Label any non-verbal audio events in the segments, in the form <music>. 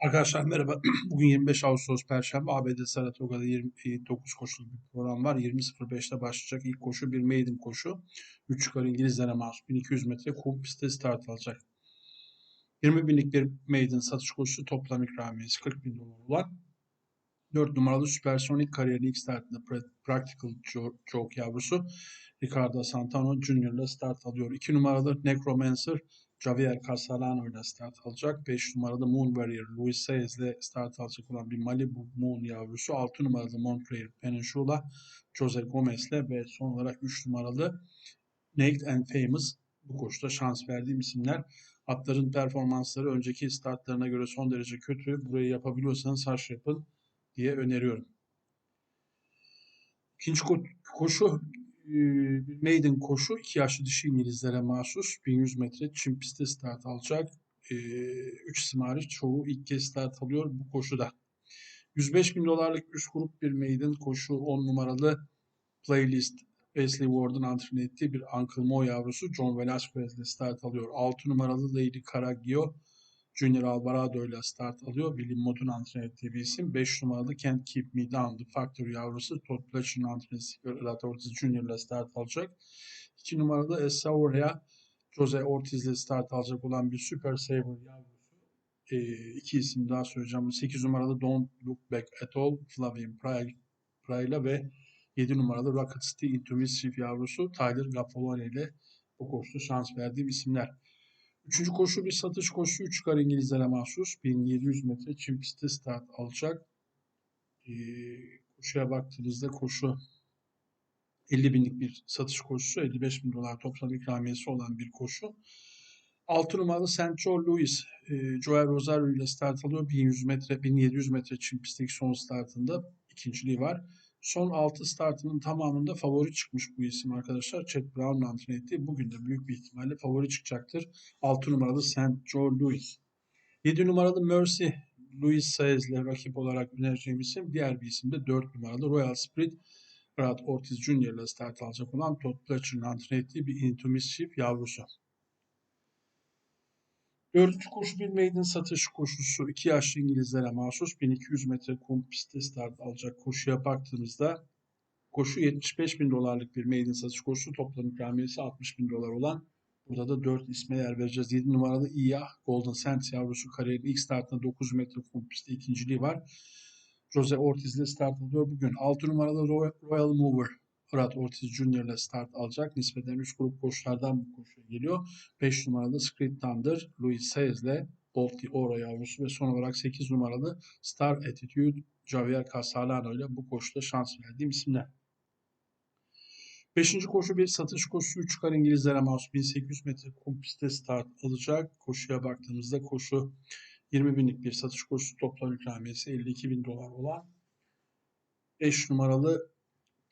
Arkadaşlar merhaba. <clears throat> Bugün 25 Ağustos Perşembe ABD Saratoga'da 29 koşulu bir program var. 20.05'te başlayacak. İlk koşu bir maiden koşu. 3 yukarı İngilizlere mahsus 1200 metre kum pistte start alacak. 20 binlik bir maiden satış koşusu toplam ikramiyesi 40 bin dolar olan 4 numaralı Supersonic kariyerin ilk startında Practical Joke yavrusu Ricardo Santano Jr. ile start alıyor. 2 numaralı Necromancer Javier Casalano ile start alacak. 5 numaralı Moon Warrior Luis Saez ile start alacak olan bir Malibu Moon yavrusu. 6 numaralı Montreal Peninsula Jose Gomez ile ve son olarak 3 numaralı Naked and Famous bu koşuda şans verdiğim isimler. Atların performansları önceki startlarına göre son derece kötü. Burayı yapabiliyorsanız haş yapın diye öneriyorum. İkinci koşu bir maiden koşu. iki yaşlı dişi İngilizlere mahsus. 1100 metre çim pistte start alacak. 3 isim hariç çoğu ilk kez start alıyor bu koşuda. 105 bin dolarlık üst grup bir maiden koşu 10 numaralı playlist Wesley Ward'un antrenör bir Uncle Mo yavrusu John Velasquez ile start alıyor. 6 numaralı Lady Caraglio Junior Alvarado ile start alıyor. William Mott'un antrenör ettiği bir isim. 5 numaralı Can't Keep Me Down The Factory yavrusu Todd Pletcher'ın antrenörü Rat Ortiz Junior ile start alacak. 2 numaralı Essa Oraya Jose Ortiz ile start alacak olan bir Super Saver yavrusu. E, iki isim daha söyleyeceğim. 8 numaralı Don't Look Back At All Flavien Prayla ve 7 numaralı Rocket City Into Mischief yavrusu Tyler Gaffalone ile bu koşuda şans verdiğim isimler. Üçüncü koşu bir satış koşusu. Üç kar İngilizlere mahsus. 1700 metre çim pistte start alacak. Ee, koşuya baktığınızda koşu 50 binlik bir satış koşusu. 55 bin dolar toplam ikramiyesi olan bir koşu. 6 numaralı. Joe Louis e, Joel Rosario ile start alıyor. 1100 metre, 1700 metre çim pistteki son startında ikinciliği var. Son 6 startının tamamında favori çıkmış bu isim arkadaşlar. Chet Brown'un antrenör ettiği. Bugün de büyük bir ihtimalle favori çıkacaktır. 6 numaralı St. Joe Louis. 7 numaralı Mercy Louis Saez ile rakip olarak önereceğim isim. Diğer bir isim de 4 numaralı Royal Spirit Brad Ortiz Jr. ile start alacak olan Todd Pletcher'ın antrenör ettiği bir Into Mischief yavrusu. Dördüncü koşu bir maiden satış koşusu. iki yaşlı İngilizlere mahsus 1200 metre kum pistte alacak koşuya baktığımızda koşu 75 bin dolarlık bir maiden satış koşusu. Toplam ikramiyesi 60 bin dolar olan Burada da 4 isme yer vereceğiz. 7 numaralı İyah Golden Sands yavrusu kariyerin ilk startında 9 metre kum pistte ikinciliği var. Jose Ortiz ile start alıyor bugün. 6 numaralı Royal Mover Fırat Ortiz Junior ile start alacak. Nispeten 3 grup koşulardan bu koşuya geliyor. 5 numaralı Script Thunder, Louis Sayes ile Bolt Oro yavrusu ve son olarak 8 numaralı Star Attitude Javier Casalano ile bu koşuda şans verdiğim isimler. Beşinci koşu bir satış koşusu 3 kar İngilizlere mahsus 1800 metre kum pistte start alacak. Koşuya baktığımızda koşu 20 binlik bir satış koşusu toplam ikramiyesi 52 bin dolar olan 5 numaralı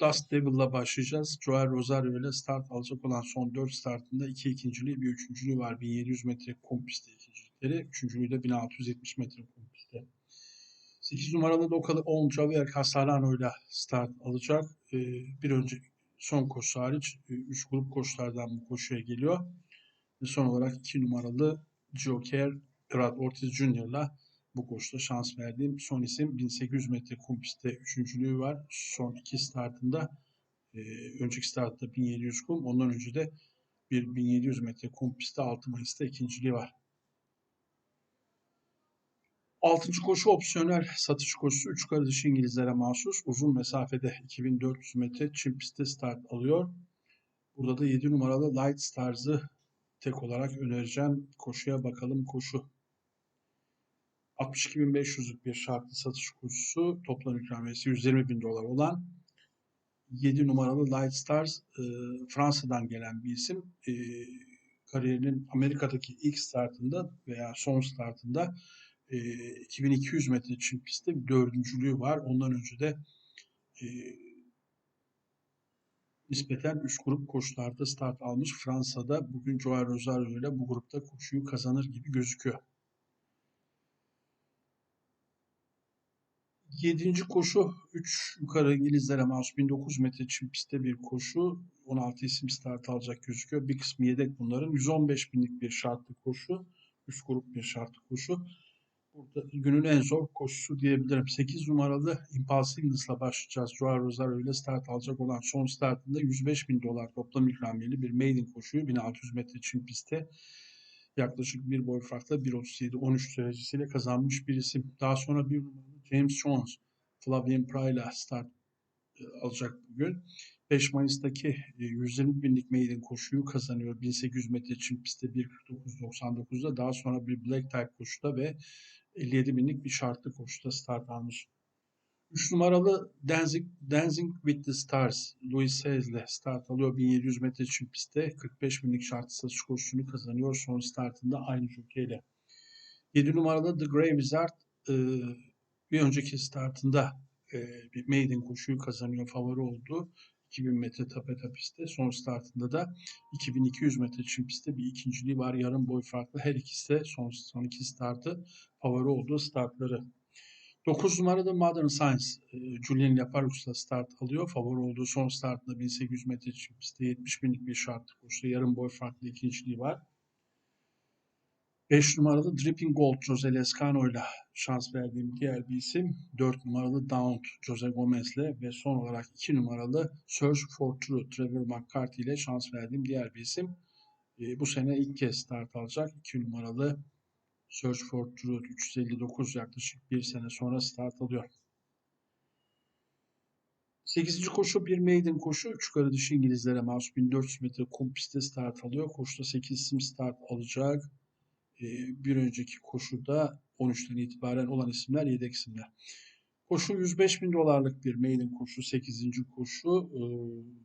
Dust Devil'la başlayacağız. Joel Rosario ile start alacak olan son 4 startında 2 ikinciliği, bir üçüncülüğü var. 1700 metre kum pistte ikincilikleri. Üçüncülüğü de 1670 metre kum pistte. 8 numaralı Dokalı 10 Javier Castellano ile start alacak. Ee, bir önce son koşu hariç 3 e, grup koşulardan bu koşuya geliyor. Ve son olarak 2 numaralı Joker Brad Ortiz Jr. ile bu koşuda şans verdiğim son isim 1800 metre kum pistte üçüncülüğü var. Son iki startında e, önceki startta 1700 kum ondan önce de bir 1700 metre kum pistte 6 Mayıs'ta ikinciliği var. Altıncı koşu opsiyonel satış koşusu 3 kardeş İngilizlere mahsus uzun mesafede 2400 metre çim pistte start alıyor. Burada da 7 numaralı Light Stars'ı tek olarak önereceğim. Koşuya bakalım koşu. 62.500'lük bir şartlı satış kursu toplam ikramiyesi 120 bin dolar olan 7 numaralı Light Stars e, Fransa'dan gelen bir isim. E, kariyerinin Amerika'daki ilk startında veya son startında e, 2200 metre çim pistte dördüncülüğü var. Ondan önce de e, nispeten üst grup koşularda start almış Fransa'da. Bugün Joao Rosario ile bu grupta koşuyu kazanır gibi gözüküyor. Yedinci koşu 3 yukarı İngilizlere mahsus 1900 metre çim pistte bir koşu. 16 isim start alacak gözüküyor. Bir kısmı yedek bunların. 115 binlik bir şartlı koşu. Üst grup bir şartlı koşu. Burada günün en zor koşusu diyebilirim. 8 numaralı Impulse Ingles'la başlayacağız. Joao Rosario ile start alacak olan son startında 105 bin dolar toplam ikramiyeli bir maiden koşuyu 1600 metre çim pistte yaklaşık bir boy farkla 1.37-13 derecesiyle kazanmış bir isim. Daha sonra bir numaralı James Jones, Flavien Pray'la start e, alacak bugün. 5 Mayıs'taki 120 e, binlik maiden koşuyu kazanıyor. 1800 metre çim pistte 1.49.99'da daha sonra bir black type koşuda ve 57 binlik bir şartlı koşuda start almış. 3 numaralı Dancing, Dancing with the Stars Louis Sayes ile start alıyor. 1700 metre çim pistte 45 binlik şartlı satış koşusunu kazanıyor. Son startında aynı jokeyle. 7 numaralı The Grey Wizard e, bir önceki startında e, bir maiden koşuyu kazanıyor. Favori oldu. 2000 metre tapeta pistte. Son startında da 2200 metre çim pistte bir ikinciliği var. Yarım boy farklı. Her ikisi de son, son iki startı favori olduğu startları. 9 numarada Modern Science e, Julian Lapalux'la start alıyor. Favori olduğu son startında 1800 metre çim pistte 70 binlik bir şartlı koşuda yarım boy farklı ikinciliği var. 5 numaralı Dripping Gold Jose Lescano ile şans verdiğim diğer bir isim. 4 numaralı Down Jose Gomez ile ve son olarak 2 numaralı Search for True Trevor McCarthy ile şans verdiğim diğer bir isim. E, bu sene ilk kez start alacak. 2 numaralı Search for Truth 359 yaklaşık bir sene sonra start alıyor. 8. koşu bir maiden koşu. 3 yukarı dışı İngilizlere mahsus 1400 metre kum pistte start alıyor. Koşuda 8 isim start alacak. Ee, bir önceki koşuda 13'ten itibaren olan isimler yedek isimler. Koşu 105 bin dolarlık bir maiden koşu. 8. koşu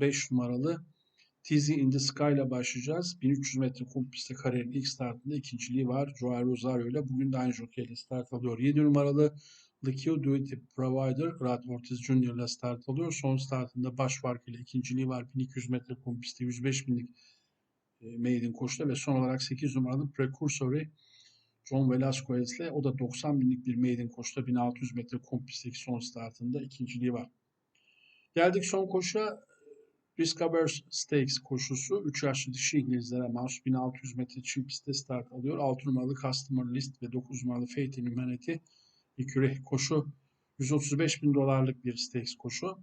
5 ee, numaralı Tizi in the Sky ile başlayacağız. 1300 metre kum pistte kariyerin ilk startında ikinciliği var. Joao Rosario ile bugün de aynı jockey ile start alıyor. 7 numaralı Likio Duty Provider Brad Ortiz Jr. ile start alıyor. Son startında baş fark ile ikinciliği var. 1200 metre kum pistte 105 binlik e, maiden koşuda ve son olarak 8 numaralı Precursory John Velasquez ile o da 90 binlik bir maiden koşuda 1600 metre kum pistteki son startında ikinciliği var. Geldik son koşuya Riskaverse Stakes koşusu 3 yaşlı dişi İngilizlere mahsus 1600 metre çim pistte start alıyor. 6 numaralı Customer List ve 9 numaralı Fate in Humanity ikili koşu 135 bin dolarlık bir stakes koşu.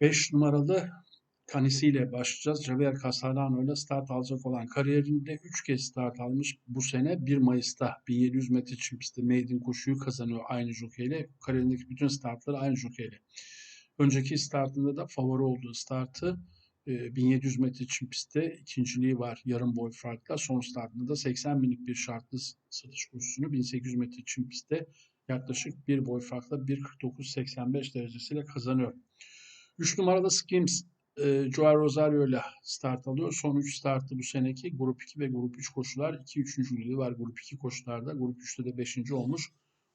5 numaralı kanisiyle başlayacağız. Javier Castellano ile start alacak olan kariyerinde 3 kez start almış. Bu sene 1 Mayıs'ta 1700 metre çim pistte maiden koşuyu kazanıyor aynı jokeyle. Kariyerindeki bütün startları aynı jokeyle. Önceki startında da favori olduğu startı 1700 e, metre çim pistte ikinciliği var yarım boy farkla. Son startında da 80 binlik bir şartlı satış kursunu 1800 metre çim pistte yaklaşık bir boy farkla 1.49-85 derecesiyle kazanıyor. 3 numarada Skims e, Joao Rosario ile start alıyor. Son 3 startı bu seneki grup 2 ve grup 3 koşular. 2 üçüncülüğü var grup 2 koşularda. Grup 3'te de 5. olmuş.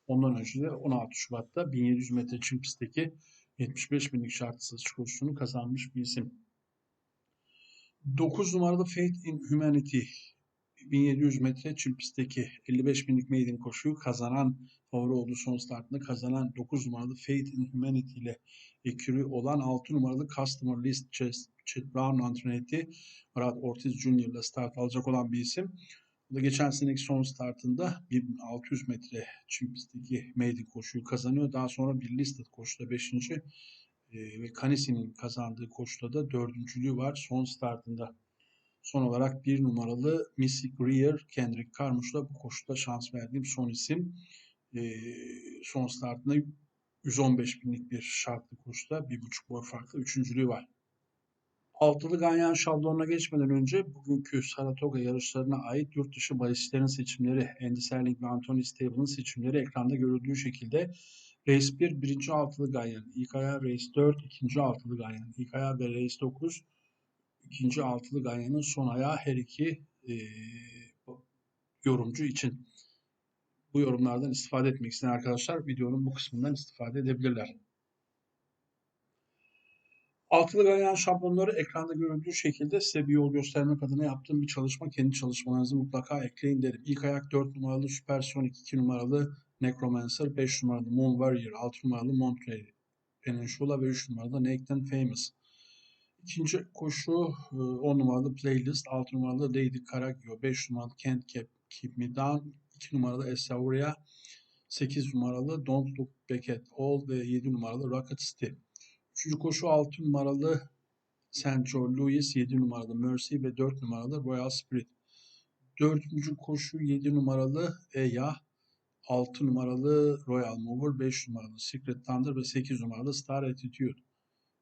Ondan önce de 16 Şubat'ta 1700 metre çim pistteki 75 binlik şartlı satış koşusunu kazanmış bir isim. 9 numaralı Faith in Humanity 1700 metre çim pistteki 55 binlik maiden koşuyu kazanan favori olduğu son startında kazanan 9 numaralı Faith in Humanity ile ekürü olan 6 numaralı Customer List Chet Brown antrenörü Brad Ortiz Jr. ile start alacak olan bir isim. Bu da geçen seneki son startında 1600 metre çim pistteki maiden koşuyu kazanıyor. Daha sonra bir listed koşuda 5. E, ve Kanisi'nin kazandığı koşuda da dördüncülüğü var son startında. Son olarak bir numaralı Missy Greer, Kendrick Carmouche'la bu koşuda şans verdiğim son isim. E, son startında 115 binlik bir şartlı koşuda bir buçuk boy farklı üçüncülüğü var. Altılı Ganyan şablonuna geçmeden önce bugünkü Saratoga yarışlarına ait yurt dışı bahislerin seçimleri, Andy Serling ve Anthony Stable'ın seçimleri ekranda görüldüğü şekilde Race 1, birinci altılı Ganyan, ayağı Race 4, ikinci altılı Ganyan, ayağı ve Race 9, ikinci altılı Ganyan'ın son ayağı her iki e, yorumcu için. Bu yorumlardan istifade etmek isteyen arkadaşlar videonun bu kısmından istifade edebilirler. Altılı ganyan şablonları ekranda görüldüğü şekilde size bir yol göstermek adına yaptığım bir çalışma. Kendi çalışmalarınızı mutlaka ekleyin derim. İlk ayak 4 numaralı Supersonic, 2 numaralı Necromancer, 5 numaralı Moon Warrior, 6 numaralı Monterey Peninsula ve 3 numaralı Naked Famous. İkinci koşu 10 e, numaralı Playlist, 6 numaralı Lady Caraccio, 5 numaralı Can't Keep, Keep Me Down, 2 numaralı Esauria, 8 numaralı Don't Look Back at All ve 7 numaralı Rocket City. Üçüncü koşu 6 numaralı. Joe Louis, 7 numaralı Mercy ve 4 numaralı Royal Spirit. Dördüncü koşu 7 numaralı Eya, 6 numaralı Royal Mover, 5 numaralı Secret Thunder ve 8 numaralı Star Attitude.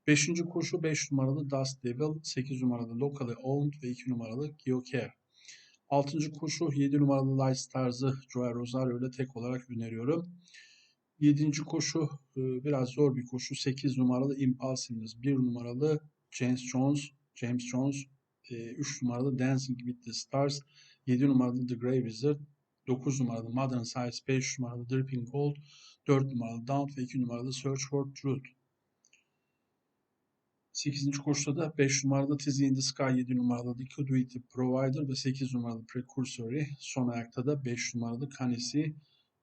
Beşinci koşu 5 numaralı Dust Devil, 8 numaralı Locally Owned ve 2 numaralı Geocare. Altıncı koşu 7 numaralı Light Stars'ı Joey Rosario ile tek olarak öneriyorum. Yedinci koşu e, biraz zor bir koşu. 8 numaralı Impulsiveness, 1 numaralı James Jones, James Jones, 3 numaralı Dancing with the Stars, 7 numaralı The Grey Wizard, 9 numaralı Modern Science, 5 numaralı Dripping Gold, 4 numaralı Down ve 2 numaralı Search for Truth. 8. koşuda da 5 numaralı Tizzy in the Sky, 7 numaralı Liquidity Provider ve 8 numaralı Precursory. Son ayakta da 5 numaralı Canisi,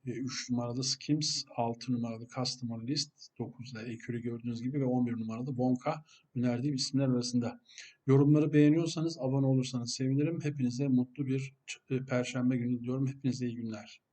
3 numaralı Skims, 6 numaralı Customer List, 9'da Ekürü gördüğünüz gibi ve 11 numaralı Wonka önerdiğim isimler arasında. Yorumları beğeniyorsanız, abone olursanız sevinirim. Hepinize mutlu bir e, perşembe günü diliyorum. Hepinize iyi günler.